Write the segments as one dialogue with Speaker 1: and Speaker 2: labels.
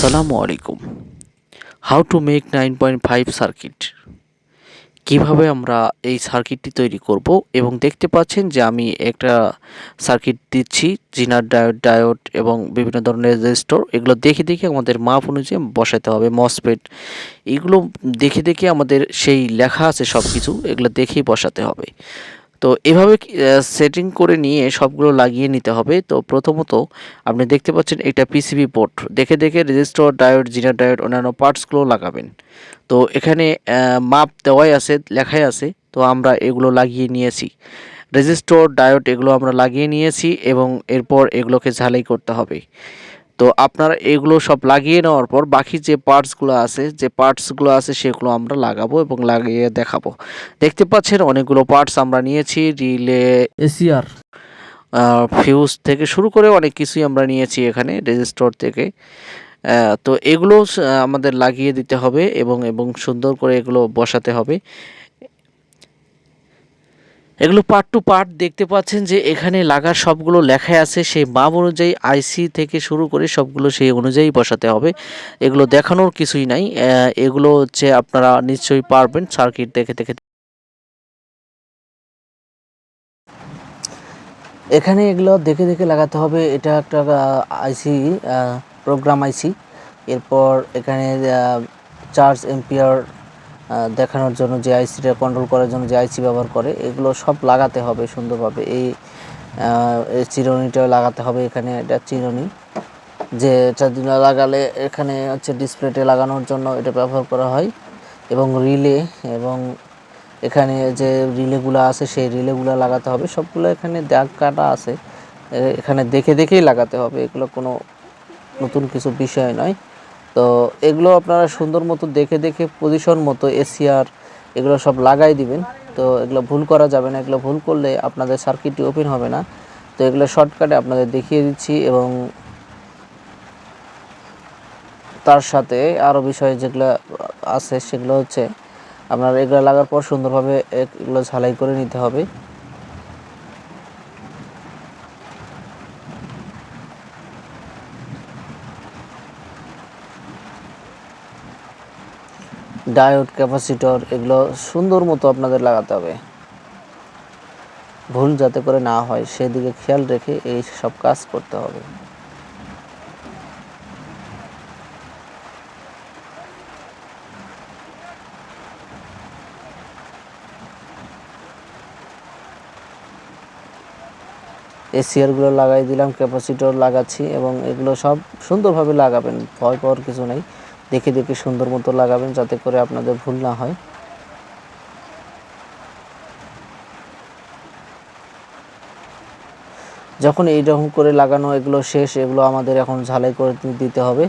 Speaker 1: আসসালামু আলাইকুম। How to make nine point five circuit কীভাবে আমরা এই সার্কিটটি তৈরি করব এবং দেখতে পাচ্ছেন যে আমি একটা সার্কিট দিচ্ছি জিনার ডায়োড ডায়োড এবং বিভিন্ন ধরনের রেজিস্টর এগুলো দেখে দেখে আমাদের মাপ অনুযায়ী বসাতে হবে মসপেট এগুলো দেখে দেখে আমাদের সেই লেখা আছে সব কিছু এগুলো দেখেই বসাতে হবে। তো এভাবে সেটিং করে নিয়ে সবগুলো লাগিয়ে নিতে হবে। তো প্রথমত আপনি দেখতে পাচ্ছেন এটা পিসিবি পোর্ট দেখে দেখে রেজিস্টার ডায়োড জিনার ডায়োড অন্যান্য পার্টসগুলো লাগাবেন। তো এখানে মাপ দেওয়াই আছে, লেখাই আছে। তো আমরা এগুলো লাগিয়ে নিয়েছি। রেজিস্টর ডায়োড এগুলো আমরা লাগিয়ে নিয়েছি এবং এরপর এগুলোকে ঝালাই করতে হবে। তো আপনারা এগুলো সব লাগিয়ে নেওয়ার পর বাকি যে পার্টসগুলো আছে যে পার্টসগুলো আছে সেগুলো আমরা লাগাবো এবং লাগিয়ে দেখাবো। দেখতে পাচ্ছেন অনেকগুলো পার্টস আমরা নিয়েছি রিলে
Speaker 2: এসিআর।
Speaker 1: ফিউজ থেকে শুরু করে অনেক কিছুই আমরা নিয়েছি এখানে রেজিস্টর থেকে। তো এগুলো আমাদের লাগিয়ে দিতে হবে এবং এবং সুন্দর করে এগুলো বসাতে হবে। এগুলো পার্ট টু পার্ট দেখতে পাচ্ছেন যে এখানে লাগার সবগুলো লেখাই আছে, সেই মাপ অনুযায়ী আইসি থেকে শুরু করে সবগুলো সেই অনুযায়ী বসাতে হবে। এগুলো দেখানোর কিছুই নাই। এগুলো হচ্ছে আপনারা নিশ্চয়ই পারবেন সার্কিট দেখে দেখে। এখানে এগুলো দেখে দেখে লাগাতে হবে। এটা একটা আইসি প্রোগ্রাম আইসি এরপর এখানে চার্জ এম্পিয়ার দেখানোর জন্য, যে আইসিটা কন্ট্রোল করার জন্য যে আইসি ব্যবহার করে, এগুলো সব লাগাতে হবে সুন্দরভাবে। এই চিরুনিটাও লাগাতে হবে এখানে, এটা চিরুনি। যে এটা লাগালে এখানে হচ্ছে ডিসপ্লেতে লাগানোর জন্য এটা ব্যবহার করা হয়। এবং রিলে এবং এখানে যে রিলেগুলো আছে, সেই রিলেগুলো লাগাতে হবে। সবগুলো এখানে দাগ কাটা আছে। এখানে দেখে দেখেই লাগাতে হবে। এগুলো কোনো নতুন কিছু বিষয় নয়। তো এগুলো আপনারা সুন্দর মতো দেখে দেখে পজিশন মতো এসিআর এগুলো সব লাগাই দিবেন। তো এগুলো ভুল করা যাবে না। এগুলো ভুল করলে আপনাদের সার্কিটটি ওপেন হবে না। তো এগুলো শর্টকাটে আপনাদের দেখিয়ে দিচ্ছি এবং তার সাথে আরও বিষয় যেগুলো আছে সেগুলো হচ্ছে আপনার এগুলো লাগার পর সুন্দরভাবে এগুলো ঝালাই করে নিতে হবে। ডায়োড ক্যাপাসিটর এগুলো সুন্দর মতো আপনাদের লাগাতে হবে। ভুল যাতে করে না হয়, সেদিকে খেয়াল রেখে এই সব কাজ করতে হবে। এসিআরগুলো লাগাই দিলাম, ক্যাপাসিটর লাগাচ্ছি এবং এগুলো সব সুন্দরভাবে লাগাবেন, ভয় পাওয়ার কিছু নেই। দেখে দেখে সুন্দর মতো লাগাবেন যাতে করে আপনাদের ভুল না হয়। যখন এইরকম করে লাগানো এগুলো শেষ, এগুলো আমাদের এখন ঝালাই করে দিতে হবে।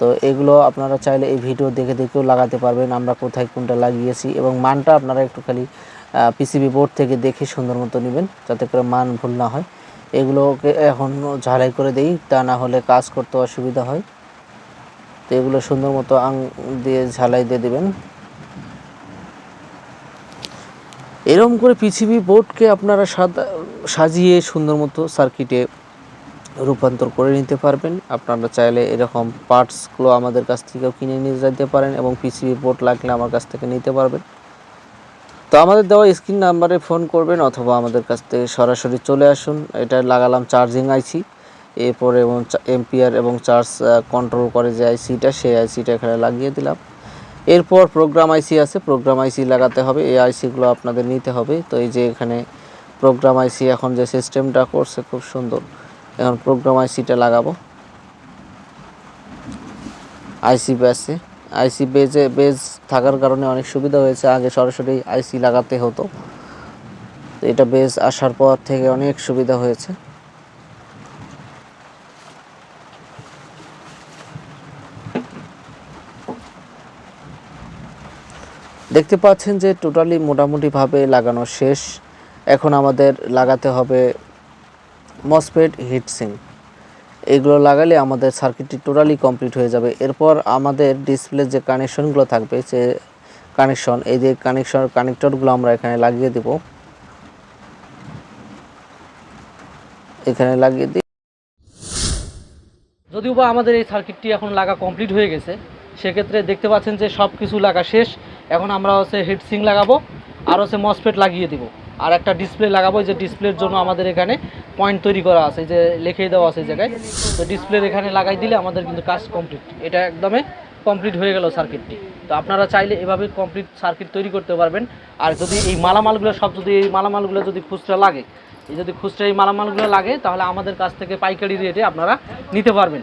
Speaker 1: তো এগুলো আপনারা চাইলে এই ভিডিও দেখে দেখেও লাগাতে পারবেন, আমরা কোথায় কোনটা লাগিয়েছি এবং মানটা আপনারা একটু খালি পিসিবি বোর্ড থেকে দেখে সুন্দর মতো নেবেন যাতে করে মান ভুল না হয়। এগুলোকে এখন ঝালাই করে দেই, তা না হলে কাজ করতে অসুবিধা হয়। তো এগুলো সুন্দর মতো আং দিয়ে ঝালাই দিয়ে দেবেন। এরকম করে পিসিবি বোর্ডকে আপনারা সাদা, সাজিয়ে সুন্দর মতো সার্কিটে রূপান্তর করে নিতে পারবেন। আপনারা চাইলে এরকম পার্টসগুলো আমাদের কাছ থেকেও কিনে নিয়ে যেতে পারেন এবং পিসিবি বোর্ড লাগলে আমার কাছ থেকে নিতে পারবেন। তো আমাদের দেওয়া স্ক্রিন নাম্বারে ফোন করবেন অথবা আমাদের কাছ থেকে সরাসরি চলে আসুন। এটা লাগালাম চার্জিং আইসি। এরপরে এবং এম্পিয়ার এবং চার্জ কন্ট্রোল করে যে আইসিটা সেই আইসিটা এখানে লাগিয়ে দিলাম। এরপর প্রোগ্রাম আইসি আছে প্রোগ্রাম আইসি লাগাতে হবে। এই আইসিগুলো আপনাদের নিতে হবে। তো এই যে এখানে প্রোগ্রাম আইসি এখন যে সিস্টেমটা করছে খুব সুন্দর। এখন প্রোগ্রাম আইসিটা লাগাবো। আইসি বেসে আইসি বেজে বেজ থাকার কারণে অনেক সুবিধা হয়েছে। আগে সরাসরি আইসি লাগাতে হতো। এটা বেজ আসার পর থেকে অনেক সুবিধা হয়েছে। দেখতে পাচ্ছেন যে টোটালি মোটামুটিভাবে লাগানো শেষ। এখন আমাদের লাগাতে হবে মসফেট হিটসিং এগুলো লাগালে আমাদের সার্কিটটি টোটালি কমপ্লিট হয়ে যাবে। এরপর আমাদের ডিসপ্লে যে কানেকশনগুলো থাকবে যে কানেকশন এই যে কানেকশন কানেক্টরগুলো আমরা এখানে লাগিয়ে দেব। এখানে লাগিয়ে দিই
Speaker 2: যদি যদিও বা আমাদের এই সার্কিটটি এখন লাগা কমপ্লিট হয়ে গেছে সেক্ষেত্রে দেখতে পাচ্ছেন যে সব কিছু লাগা শেষ। এখন আমরা হচ্ছে হিটসিং লাগাবো, আর হচ্ছে মসফেট লাগিয়ে দিব। আর একটা ডিসপ্লে লাগাবো যে ডিসপ্লের জন্য আমাদের এখানে পয়েন্ট তৈরি করা আছে যে লিখেই দেওয়া আছে জায়গায়। তো ডিসপ্লের এখানে লাগাই দিলে আমাদের কিন্তু কাজ কমপ্লিট এটা একদমই কমপ্লিট হয়ে গেল সার্কিটটি তো আপনারা চাইলে এভাবে কমপ্লিট সার্কিট তৈরি করতে পারবেন। আর যদি এই মালামালগুলো, সব যদি এই মালামালগুলো যদি খুচরা লাগে যদি খুচরা এই মালামালগুলো লাগে, তাহলে আমাদের কাছ থেকে পাইকারি রেটে আপনারা নিতে পারবেন।